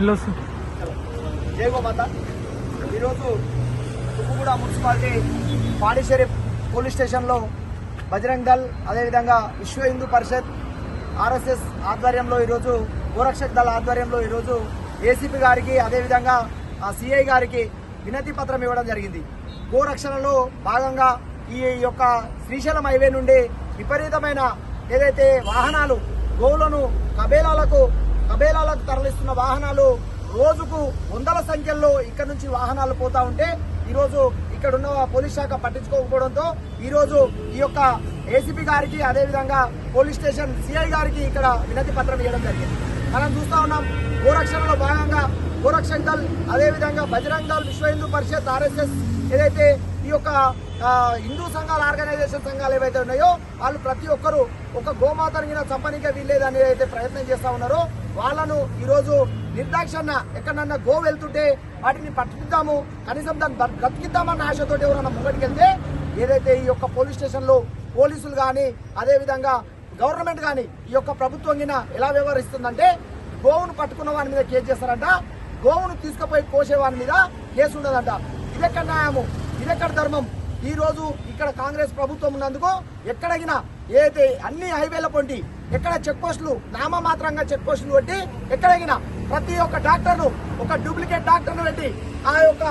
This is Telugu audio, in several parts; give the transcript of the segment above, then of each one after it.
ఇల్లు వస్తుంది. జై గోమాత ఈరోజు తుక్కుగూడ మున్సిపాలిటీ పాండిచేరి పోలీస్ స్టేషన్లో బజరంగ్ దళ్ అదేవిధంగా విశ్వ హిందూ పరిషత్ ఆర్ఎస్ఎస్ ఆధ్వర్యంలో ఈరోజు గోరక్షక్ దళ ఆధ్వర్యంలో ఈరోజు ఏసీపీ గారికి అదేవిధంగా ఆ సిఐ గారికి వినతి పత్రం ఇవ్వడం జరిగింది. గోరక్షణలో భాగంగా ఈ యొక్క శ్రీశైలం హైవే నుండి విపరీతమైన ఏదైతే వాహనాలు గోవులను కబేలాలకు కబేలాలకు తరలిస్తున్న వాహనాలు రోజుకు వందల సంఖ్యల్లో ఇక్కడ నుంచి వాహనాలు పోతా ఉంటే ఈరోజు ఇక్కడ ఉన్న పోలీస్ శాఖ పట్టించుకోకపోవడంతో ఈరోజు ఈ యొక్క ఏసీపీ గారికి అదేవిధంగా పోలీస్ స్టేషన్ సిఐ గారికి ఇక్కడ వినతి పత్రం ఇవ్వడం జరిగింది. మనం చూస్తా ఉన్నాం గోరక్షణలో భాగంగా గోరక్షక్ దళ్ అదేవిధంగా బజరంగ్ దళ్ విశ్వ హిందూ పరిషత్ ఆర్ఎస్ఎస్ ఏదైతే ఈ యొక్క హిందూ సంఘాల ఆర్గనైజేషన్ సంఘాలు ఏవైతే ఉన్నాయో వాళ్ళు ప్రతి ఒక్కరు ఒక గోమాతను గిన చంపనికే వీల్లేదని అయితే ప్రయత్నం చేస్తూ ఉన్నారో వాళ్ళను ఈరోజు నిర్దాక్షణ ఎక్కడన్నా గో వెళ్తుంటే వాటిని పట్టుకుందాము కనీసం దాన్ని బ్రతికిద్దామన్న ఆశతోటి ఎవరైనా ముంగటికెళ్తే ఏదైతే ఈ యొక్క పోలీస్ స్టేషన్లో పోలీసులు కానీ అదేవిధంగా గవర్నమెంట్ కానీ ఈ యొక్క ప్రభుత్వం కింద ఎలా వ్యవహరిస్తుందంటే గోవును పట్టుకున్న వాని మీద కేసు చేస్తారంట గోవును తీసుకుపోయి కోసే వాని మీద కేసు ఉండదంట. ఇదెక్కడ న్యాయము ఇదెక్కడ ధర్మం. ఈ రోజు ఇక్కడ కాంగ్రెస్ ప్రభుత్వం ఉన్నందుకు ఎక్కడగినా ఏదైతే అన్ని హైవేల పొంటి ఎక్కడ చెక్ పోస్టులు నామమాత్రంగా చెక్ పోస్టులు పెట్టి ఎక్కడగినా ప్రతి ఒక్క డాక్టర్ను ఒక డూప్లికేట్ డాక్టర్ను పెట్టి ఆ యొక్క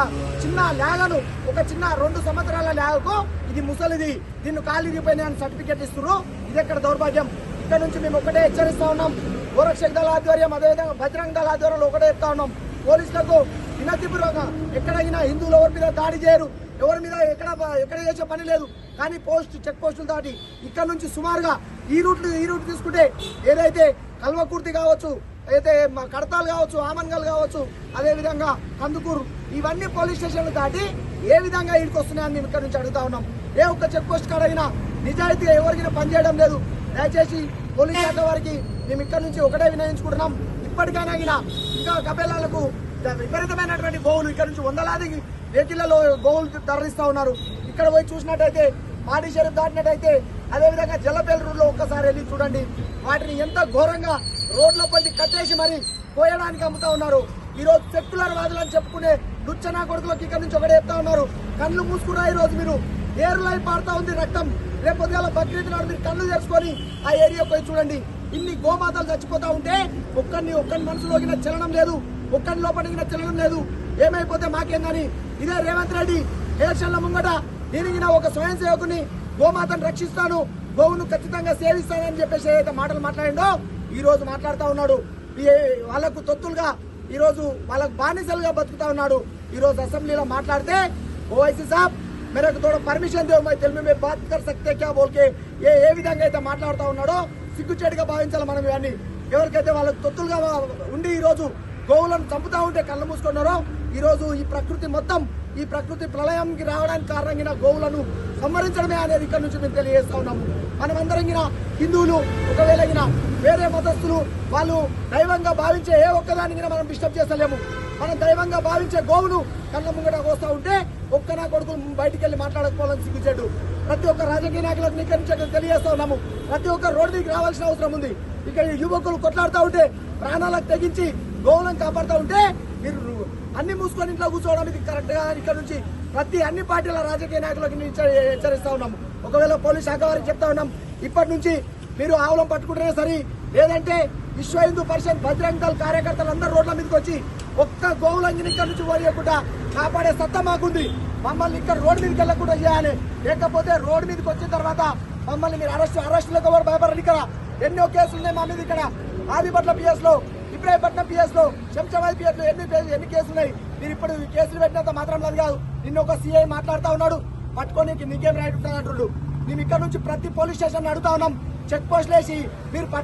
చిన్న ల్యాగను ఒక చిన్న రెండు సంవత్సరాల ల్యాగకు ఇది ముసలిది దీన్ని ఖాళీ రిపోయిన సర్టిఫికేట్ ఇస్తున్నారు ఇది ఎక్కడ దౌర్భాగ్యం? ఇక్కడ నుంచి మేము ఒకటే హెచ్చరిస్తా ఉన్నాం. గోరక్షక్ దళ ఆధ్వర్యం అదేవిధంగా బజరంగ దళ ఆధ్వర్యంలో ఒకటే చెప్తా ఉన్నాం. పోలీసులకు వినతిపూర్వకంగా ఎక్కడైనా హిందువులు ఎవరి మీద దాడి చేయరు. ఎవరి మీద ఎక్కడ ఎక్కడ చేసే పని లేదు. కానీ పోస్ట్ చెక్ పోస్టులు దాటి ఇక్కడ నుంచి సుమారుగా ఈ రూట్లు ఈ రూట్ తీసుకుంటే ఏదైతే కల్వకుర్తి కావచ్చు అయితే మా కడతాలు కావచ్చు ఆమన్గల్ కావచ్చు అదేవిధంగా కందుకూరు ఇవన్నీ పోలీస్ స్టేషన్లు దాటి ఏ విధంగా ఇక్కడికి వస్తున్నాయని మేము ఇక్కడ నుంచి అడుగుతా ఉన్నాం. ఏ ఒక్క చెక్ పోస్ట్ కాడైనా నిజాయితీగా ఎవరికైనా పనిచేయడం లేదు. దయచేసి పోలీస్ శాఖ వారికి మేము ఇక్కడ నుంచి ఒకటే వినయించుకుంటున్నాం. ఇప్పటికైనా ఇంకా కబేలాలకు విపరీతమైనటువంటి గోవులు ఇక్కడ నుంచి వందలాది వెహికల్లలో గోవులు తరలిస్తూ ఉన్నారు. ఇక్కడ పోయి చూసినట్టయితే మాడి షరీఫ్ దాటినట్టయితే అదేవిధంగా జల్లపేల రోడ్లో ఒక్కసారి వెళ్ళి చూడండి. వాటిని ఎంత ఘోరంగా రోడ్ల పట్టి కట్టేసి మరి పోయడానికి అమ్ముతా ఉన్నారు. ఈరోజు సెక్యులర్ వాదులు అని చెప్పుకునే లుచ్చనా కొడుకులకు ఇక్కడ నుంచి ఒకటే చెప్తా ఉన్నారు. కళ్ళు మూసుకున్నా ఈ రోజు మీరు. ఏరులై పారుతా ఉంది రక్తం. రేపు పొద్దుగాల బక్రీద్ నాడు మీరు కళ్ళు తెరుచుకొని ఆ ఏరియా పోయి చూడండి. ఇన్ని గోమాతలు చచ్చిపోతా ఉంటే ఒక్కరిని ఒక్కరి మనసులోకి చెల్లడం లేదు ఒక్కరి లోపలికి చలనం లేదు. ఏమైపోతే మాకేం కానీ? ఇదే రేవంత్ రెడ్డి ఎలక్షన్ల ముంగట దీనికి ఒక స్వయం సేవకుని గోమాతను రక్షిస్తాను గోవును ఖచ్చితంగా సేవిస్తానని చెప్పేసి ఏదైతే మాటలు మాట్లాడిండో ఈ రోజు ఉన్నాడు. ఈ వాళ్ళకు తొత్తులుగా ఈరోజు వాళ్ళకు బానిసలుగా బతుకుతా ఉన్నాడు. ఈరోజు అసెంబ్లీలో మాట్లాడితే ఓవైసీ సాబ్ మేరకు తోడ పర్మిషన్ దేవు మై తెలుగు మేము బాత్ కర్ సక్తే క్యా బోల్కే ఏ ఏ విధంగా అయితే మాట్లాడుతూ ఉన్నాడో సిగ్గుచేటుగా భావించాలి మనం ఇవన్నీ ఎవరికైతే వాళ్ళకి తొత్తులుగా ఉండి ఈరోజు గోవులను చంపుతా ఉంటే కళ్ళు మూసుకున్నారో ఈరోజు ఈ ప్రకృతి మొత్తం ఈ ప్రకృతి ప్రళయంకి రావడానికి కారణంగా గోవులను సంహరించడమే అనేది ఇక్కడ నుంచి మేము తెలియజేస్తా ఉన్నాము మనమందరం హిందువులు ఒకవేళ వేరే మతస్థులు వాళ్ళు దైవంగా భావించే ఏ ఒక్కదానికి మనం డిస్టర్బ్ చేస్తలేము మనం దైవంగా భావించే గోవును కళ్ళ ముంగట కోస్తూ ఉంటే ఒక్క నా కొడుకులు బయటికి వెళ్ళి మాట్లాడకపోవాలని సిగ్గుచెడ్డు ప్రతి ఒక్క రాజకీయ నాయకులకు ఇక్కడ తెలియజేస్తా ఉన్నాము. ప్రతి ఒక్క రోడ్డు దిగి రావాల్సిన అవసరం ఉంది. ఇక్కడ యువకులు కొట్లాడుతూ ఉంటే ప్రాణాలకు తెగించి గౌరవం కాపాడుతూ ఉంటే మీరు అన్ని మూసుకొని ఇంట్లో కూర్చోవడం ఇది కరెక్ట్గా ఇక్కడ నుంచి ప్రతి అన్ని పార్టీల రాజకీయ నాయకులకు హెచ్చరిస్తా ఉన్నాము ఒకవేళ పోలీస్ శాఖ వారికి చెప్తా ఉన్నాం ఇప్పటి నుంచి మీరు ఆవులం పట్టుకుంటేనే సరే. లేదంటే విశ్వ హిందూ పరిషత్ భద్రంగల్ కార్యకర్తలు అందరూ రోడ్ల మీదకి వచ్చి ఒక్క గోవులంగిని ఇక్కడ నుంచి ఓడియకుండా కాపాడే సత్తా మాకుంది. మమ్మల్ని ఇక్కడ రోడ్డు మీదకి వెళ్ళకుండా చేయాలి. లేకపోతే రోడ్డు మీదకి వచ్చిన తర్వాత మమ్మల్ని మీరు అరెస్ట్ అరెస్టులకు ఎవరు భయపడరు ఇక్కడ. ఎన్నో కేసులు ఉన్నాయి మా మీద ఇక్కడ. ఆదిపట్ల పిఎస్లో ఇబ్రాహీపట్నం పిఎస్లో శంషాబాద్ పిఎస్లో ఎన్ని ఎన్ని కేసులు ఉన్నాయి? మీరు ఇప్పుడు కేసులు పెట్టినంత మాత్రం లేదు కాదు. నిన్న ఒక సీఐ మాట్లాడుతా ఉన్నాడు. పట్టుకొని నీకేం రైట్ ఉంటుంది అంటుండు మేము ఇక్కడ నుంచి ప్రతి పోలీస్ స్టేషన్ అడుగుతా ఉన్నాం. చెక్ పోస్ట్ వేసి మీరు